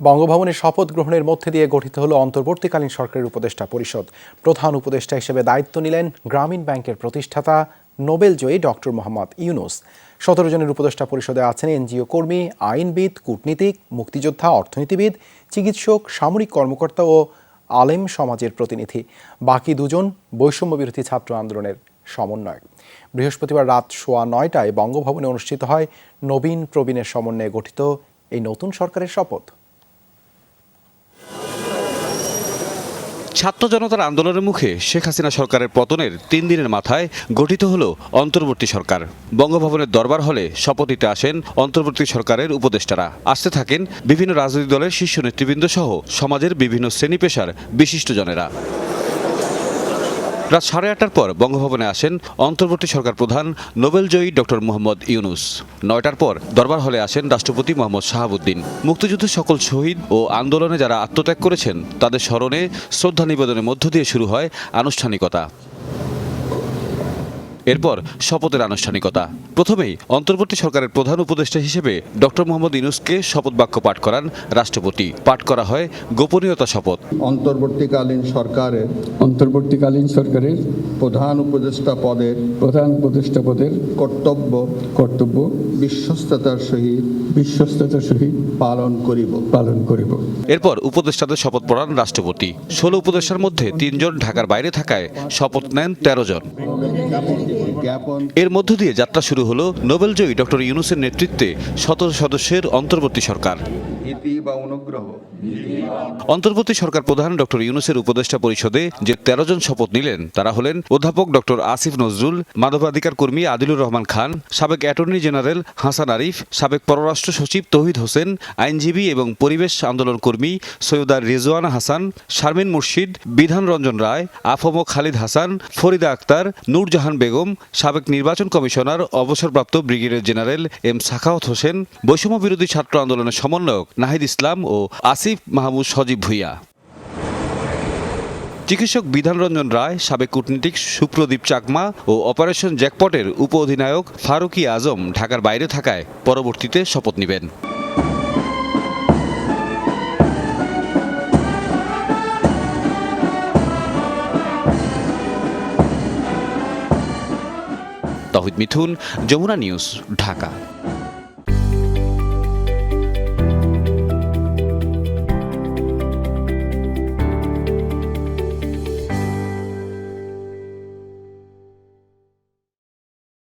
বঙ্গভবনের শপথ গ্রহণের মধ্যে দিয়ে গঠিত হলো অন্তর্বর্তীকালীন সরকারের উপদেষ্টা পরিষদ। প্রধান উপদেষ্টা হিসেবে দায়িত্ব নিলেন গ্রামীণ ব্যাংকের প্রতিষ্ঠাতা, নোবেল জয়ী ডক্টর মোহাম্মদ ইউনুস। সতেরো জনের উপদেষ্টা পরিষদে আছেন এনজিও কর্মী, আইনবিদ, কূটনীতিক, মুক্তিযোদ্ধা, অর্থনীতিবিদ, চিকিৎসক, সামরিক কর্মকর্তা ও আলেম সমাজের প্রতিনিধি। বাকি দুজন বৈষম্য বিরোধী ছাত্র আন্দোলনের সমন্বয়ক। বৃহস্পতিবার রাত সোয়া নয়টায় বঙ্গভবনে অনুষ্ঠিত হয় নবীন প্রবীণের সমন্বয়ে গঠিত এই নতুন সরকারের শপথ। ছাত্র জনতার আন্দোলনের মুখে শেখ হাসিনা সরকারের পতনের তিন দিনের মাথায় গঠিত হল অন্তর্বর্তী সরকার। বঙ্গভবনের দরবার হলে শপথ নিতে আসেন অন্তর্বর্তী সরকারের উপদেষ্টারা। আসতে থাকেন বিভিন্ন রাজনৈতিক দলের শীর্ষ নেতৃবৃন্দ সহ সমাজের বিভিন্ন শ্রেণি পেশার বিশিষ্টজনেরা রাত সাড়ে আটটার পর বঙ্গভবনে আসেন অন্তর্বর্তী সরকার প্রধান নোবেলজয়ী ডক্টর মোহাম্মদ ইউনুস। নয়টার পর দরবার হলে আসেন রাষ্ট্রপতি মোহাম্মদ শাহাবুদ্দিন। মুক্তিযুদ্ধের সকল শহীদ ও আন্দোলনে যারা আত্মত্যাগ করেছেন, তাদের স্মরণে শ্রদ্ধা নিবেদনের মধ্য দিয়ে শুরু হয় আনুষ্ঠানিকতা। এরপর শপথের আনুষ্ঠানিকতা। প্রথমেই অন্তর্বর্তী সরকারের প্রধান উপদেষ্টা হিসেবে ডক্টর মোহাম্মদ ইনুসকে শপথ বাক্য পাঠ করান রাষ্ট্রপতি। পাঠ করা হয় গোপনীয়তা শপথ। অন্তর্বর্তীকালীন সরকারের অন্তর্বর্তীকালীন সরকারের প্রধান উপদেষ্টা পদের প্রধান উপদেষ্টা পদের কর্তব্য কর্তব্য বিশ্বস্ততার সহিত বিশ্বস্ততার সহিত পালন করিব। পালন করিব। এরপর উপদেষ্টাদের শপথ পড়ান রাষ্ট্রপতি। ষোলো উপদেষ্টার মধ্যে তিনজন ঢাকার বাইরে থাকায় শপথ নেন তেরো জন। এর মধ্য দিয়ে যাত্রা শুরু হলো নোবেলজয়ী ডক্টর ইউনুসের নেতৃত্বে সতেরো সদস্যের অন্তর্বর্তী সরকার। বা অনুগ্রহ। অন্তর্বর্তী সরকার প্রধান ডক্টর ইউনুসের উপদেষ্টা পরিষদে যে তেরো জন শপথ নিলেন, তারা হলেন অধ্যাপক ডক্টর আসিফ নজরুল, মানবাধিকার কর্মী আদিলুর রহমান খান, সাবেক অ্যাটর্নি জেনারেল হাসান আরিফ, সাবেক পররাষ্ট্র সচিব তৌহিদ হোসেন, আইনজীবী এবং পরিবেশ আন্দোলন কর্মী সৈয়দা রেজওয়ানা হাসান, শারমিন মুর্শিদ, বিধান রঞ্জন রায়, আফম খালিদ হাসান, ফরিদা আক্তার, নূরজাহান বেগম, সাবেক নির্বাচন কমিশনার, অবসরপ্রাপ্ত brigadier general M Sakhawat Hossain, বৈষম্য বিরোধী ছাত্র আন্দোলনের সমন্বয়ক নাহিদ ইসলাম ও আসিফ মাহমুদ সজীব ভুইয়া। চিকিৎসক বিধানরঞ্জন রায়, সাবেক কূটনীতিক সুপ্রদীপ চাকমা ও অপারেশন জ্যাকপটের উপ অধিনায়ক ফারুকি আজম ঢাকার বাইরে থাকায় পরবর্তীতে শপথ নেবেন। তহিদ মিথুন, যমুনা নিউজ, ঢাকা।